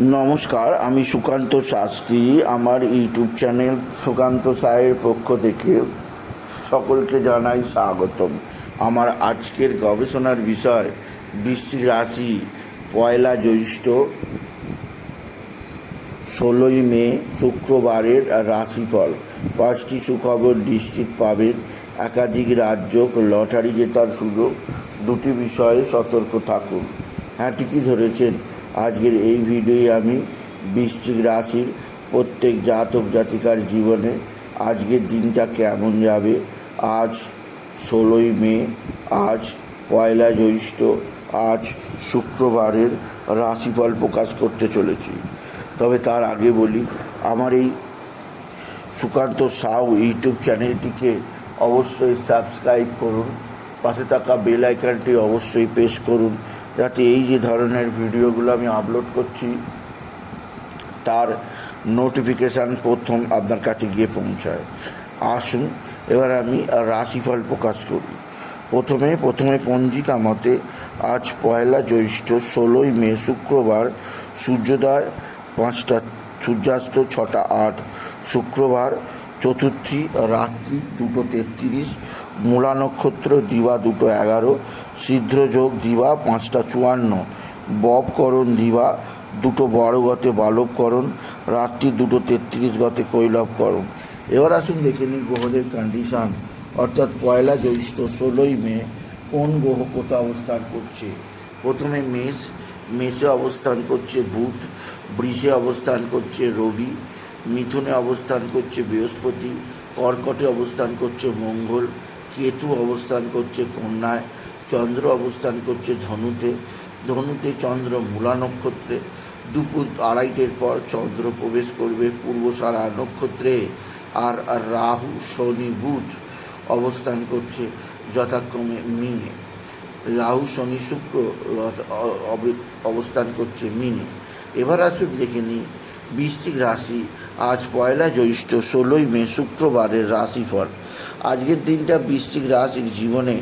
নমস্কার, আমি সুকান্ত শাস্ত্রী। আমার ইউটিউব চ্যানেল সুকান্ত সায়ের পক্ষ থেকে সকলকে জানাই স্বাগতম। আমার আজকের গবেষণার বিষয় বৃশ্চিক রাশি, পয়লা জ্যৈষ্ঠ, ষোলোই মে, শুক্রবারের রাশিফল। পাঁচটি সুখবর নিশ্চিত পাবেন। একাধিক রাজ্য লটারি জেতার সুযোগ। দুটি বিষয়ে সতর্ক থাকুন। হ্যাঁ ঠিকই ধরেছেন। আজকের এই ভিডিওয়ে আমি বৃশ্চিক রাশির প্রত্যেক জাতক জাতিকার জীবনে আজকের দিনটা কেমন যাবে? আজ ষোলোই মে, আজ পয়লা জ্যৈষ্ঠ, আজ শুক্রবারের রাশিফল প্রকাশ করতে চলেছি। তবে তার আগে বলি, আমার এই সুকান্ত সাউ ইউটিউব চ্যানেলটিকে অবশ্যই সাবস্ক্রাইব করুন, পাশে থাকা বেল আইকনটি অবশ্যই প্রেস করুন যাতে এই যে ধরনের ভিডিওগুলো আমি আপলোড করছি, তার নোটিফিকেশান প্রথম আপনার কাছে গিয়ে পৌঁছায়। আসুন, এবার আমি রাশিফল প্রকাশ করি। প্রথমে প্রথমে পঞ্জিকা মতে আজ পয়লা জ্যৈষ্ঠ ষোলোই মে শুক্রবার, সূর্যোদয় পাঁচটা, সূর্যাস্ত ছটা আট, শুক্রবার চতুর্থী, রাত্রি দুটো তেত্রিশ, মূলা নক্ষত্র দিবা দুটো এগারো, সিদ্ধযোগ দিবা পাঁচটা চুয়ান্ন ববকরণ দিবা দুটো বড় গতে বালবকরণ রাত্রি দুটো তেত্রিশ গতে কৈলবকরণ এবার আসুন দেখে নিই গ্রহদের কন্ডিশান অর্থাৎ পয়লা জ্যৈষ্ঠ ষোলোই মে কোন গ্রহ কোথাও অবস্থান করছে? প্রথমে মেষ, মেষে অবস্থান করছে বুধ, বৃষে অবস্থান করছে রবি মিথুনে অবস্থান করছে বৃহস্পতি, কর্কটে অবস্থান করছে মঙ্গল, কেতু অবস্থান করছে কন্যায়, চন্দ্র অবস্থান করছে ধনুতে ধনুতে চন্দ্র মূলা নক্ষত্রে, দুপুর আড়াইটের পর চন্দ্র প্রবেশ করবে পূর্বসারা নক্ষত্রে, আর রাহু, শনি, বুধ অবস্থান করছে যথাক্রমে মিনে। রাহু, শনি, শুক্র অবস্থান করছে মিনে। এবার আসুন দেখে নিই, বৃশ্চিক রাশি আজ পয়লা জ্যৈষ্ঠ ষোলোই মে শুক্রবারের রাশিফল। আজকের দিনটা বৃষ্টিক রাশির জীবনে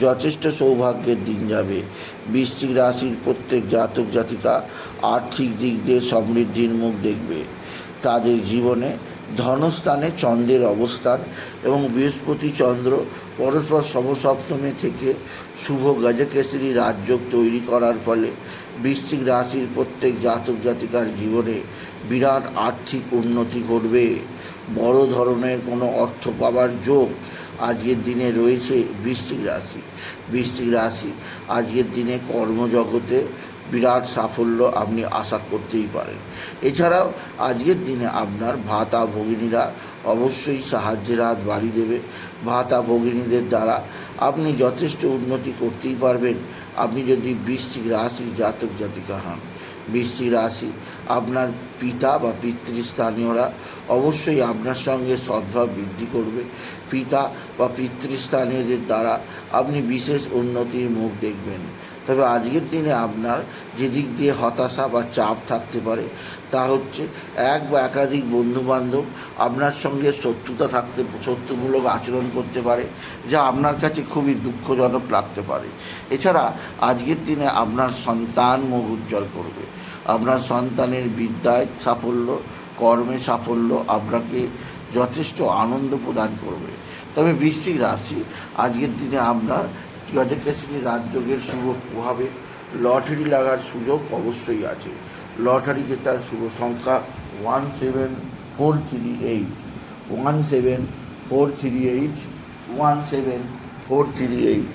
যথেষ্ট সৌভাগ্যের দিন যাবে। বৃষ্টিক রাশির প্রত্যেক জাতক জাতিকা আর্থিক দিক দিয়ে সমৃদ্ধির মুখ দেখবে। তাদের জীবনে ধনস্থানে চন্দ্রের অবস্থান এবং বৃহস্পতি চন্দ্র পরস্পর সমসপ্তমে থেকে শুভ গজকেশরী রাজযোগ তৈরি করার ফলে বৃশ্চিক রাশির প্রত্যেক জাতক জাতিকার জীবনে বিরাট আর্থিক উন্নতি ঘটবে। বড় ধরনের কোনো অর্থ পাওয়ার যোগ আজকের দিনে রয়েছে বৃশ্চিক রাশি। বৃশ্চিক রাশি আজকের দিনে কর্মজগতে বিরাট সাফল্য আপনি আশা করতেই পারেন। এছাড়াও আজকের দিনে আপনার ভাতা ভগিনীরা অবশ্যই সাহায্যের হাত বাড়িয়ে দেবে। ভাতা ভগিনীদের দ্বারা আপনি যথেষ্ট উন্নতি করতেই পারবেন। আপনি যদি বৃষ্টিক রাশির জাতক জাতিকা হন, বৃশ্চিক রাশি আপনার পিতা বা পিতৃস্থানীয়রা অবশ্যই আপনার সঙ্গে সদ্ভাব বৃদ্ধি করবে। পিতা বা পিতৃস্থানীয়দের দ্বারা আপনি বিশেষ উন্নতির মুখ দেখবেন। তবে আজকের দিনে আপনার যেদিক দিয়ে হতাশা বা চাপ থাকতে পারে, তা হচ্ছে এক বা একাধিক বন্ধুবান্ধব আপনার সঙ্গে শত্রুতা থাকতে, শত্রুমূলক আচরণ করতে পারে, যা আপনার কাছে খুবই দুঃখজনক লাগতে পারে। এছাড়া আজকের দিনে আপনার সন্তান মুখ উজ্জ্বল করবে। আপনার সন্তানের বিদ্যায় সাফল্য, কর্মে সাফল্য আপনাকে যথেষ্ট আনন্দ প্রদান করবে। তবে বৃষ্টিক রাশি, আজকের দিনে আপনার গজকেশরী রাজযোগের শুভ প্রভাবে লটারি লাগার সুযোগ অবশ্যই আছে। লটারি জেতার শুভ সংখ্যা one seven four three eight one seven four three eight one seven four three eight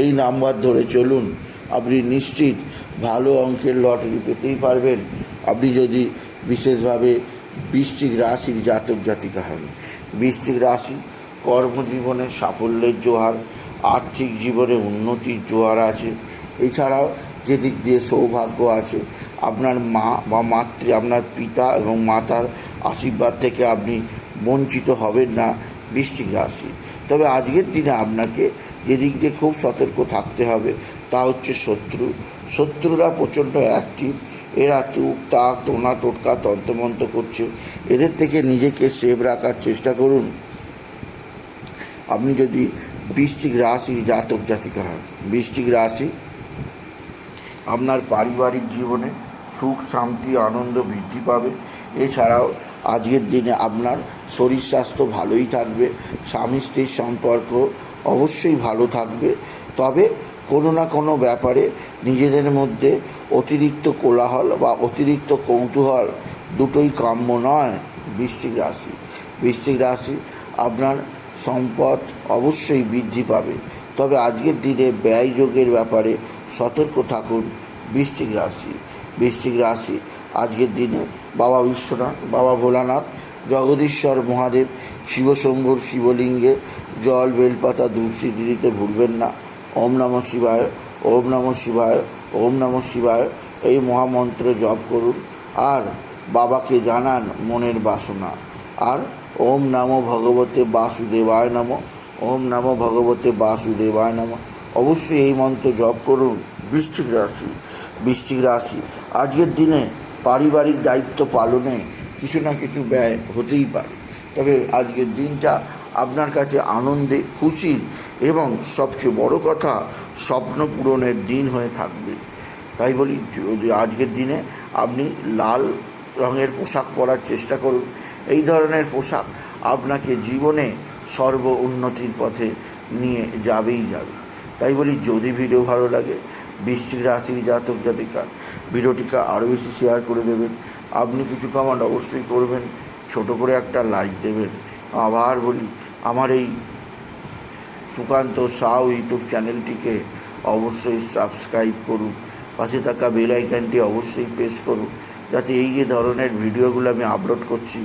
এই নাম্বার ধরে চলুন। আপনি নিশ্চিত ভালো অঙ্কের লটারি পেতেই পারবেন। আপনি যদি বিশেষভাবে বৃশ্চিক রাশির জাতক জাতিকা হন। বৃশ্চিক রাশি কর্মজীবনে সাফল্যের জোয়ার আর্থিক জীবনে উন্নতির জোয়ার আছে। এছাড়াও যেদিক দিয়ে সৌভাগ্য আছে, আপনার মা বা মাতৃ, আপনার পিতা এবং মাতার আশীর্বাদ থেকে আপনি বঞ্চিত হবেন না বৃশ্চিক রাশি। তবে আজকের দিনে আপনাকে যেদিক দিয়ে খুব সতর্ক থাকতে হবে, তা হচ্ছে শত্রু। শত্রুরা প্রচণ্ড অ্যাক্টিভ এরা তুক তাক, টোনা টোটকা, তন্ত্রমন্ত্র করছে। এদের থেকে নিজেকে সেভ রাখার চেষ্টা করুন। আপনি যদি বৃশ্চিক রাশির জাতক জাতিকা বৃশ্চিক রাশি, আপনার পারিবারিক জীবনে সুখ, শান্তি, আনন্দ বৃদ্ধি পাবে। এছাড়াও আজকের দিনে আপনার শরীর স্বাস্থ্য ভালোই থাকবে, স্বামী স্ত্রীর সম্পর্ক অবশ্যই ভালো থাকবে। তবে কোনো না কোনো ব্যাপারে নিজেদের মধ্যে অতিরিক্ত কোলাহল বা অতিরিক্ত কৌতূহল দুটোই কাম্য নয় বৃষ্টিক রাশি। বৃষ্টিক রাশি আপনার সম্পদ অবশ্যই বৃদ্ধি পাবে। তবে আজকের দিনে ব্যয় যোগের ব্যাপারে সতর্ক থাকুন বৃশ্চিক রাশি। বৃশ্চিক রাশি আজকের দিনে বাবা বিশ্বনাথ, বাবা ভোলানাথ, জগদীশ্বর মহাদেব, শিবশম্ভুর শিবলিঙ্গে জল, বেলপাতা দুর্সিদ্ধি দিতে ভুলবেন না। ওম নমঃ শিবায়, ওম নমঃ শিবায়, ওম নমঃ শিবায় এই মহামন্ত্র জপ করুন। আর বাবাকে জানান মনের বাসনা। আর ওম নমো ভগবতে বাসুদেবায় নম, ওম নমো ভগবতে বাসুদেবায় নম। অবশ্যই এই মন্ত্র জপ করুন, বৃশ্চিক রাশি বৃশ্চিক রাশি। আজকের দিনে পারিবারিক দায়িত্ব পালনে কিছু না কিছু ব্যয় হতেই পারে। তবে আজকের দিনটা আপনার কাছে আনন্দে, খুশির এবং সবচেয়ে বড় কথা, স্বপ্ন পূরণের দিন হয়ে থাকবে। তাই বলি, যদি আজকের দিনে আপনি লাল রঙের পোশাক পরার চেষ্টা করুন এই ধরনের পোশাক আপনাকে জীবনে সর্ব উন্নতির পথে নিয়ে যাবেই যাবে। তাই বলি, যদি ভিডিও ভালো লাগে, বৃষ্টিক রাশির জাতক, জাতিকা, ভিডিওটিকে আরও বেশি শেয়ার করে দেবেন। আপনি কিছু কমান্ড অবশ্যই করবেন, ছোট করে একটা লাইক দেবেন। আবার বলি, আমার এই সুকান্ত সাউ ইউটিউব চ্যানেলটিকে অবশ্যই সাবস্ক্রাইব করুন। পাশে থাকা বেল আইকনটি অবশ্যই প্রেস করুন। যাতে এই যে ধরনের ভিডিওগুলো আমি আপলোড করছি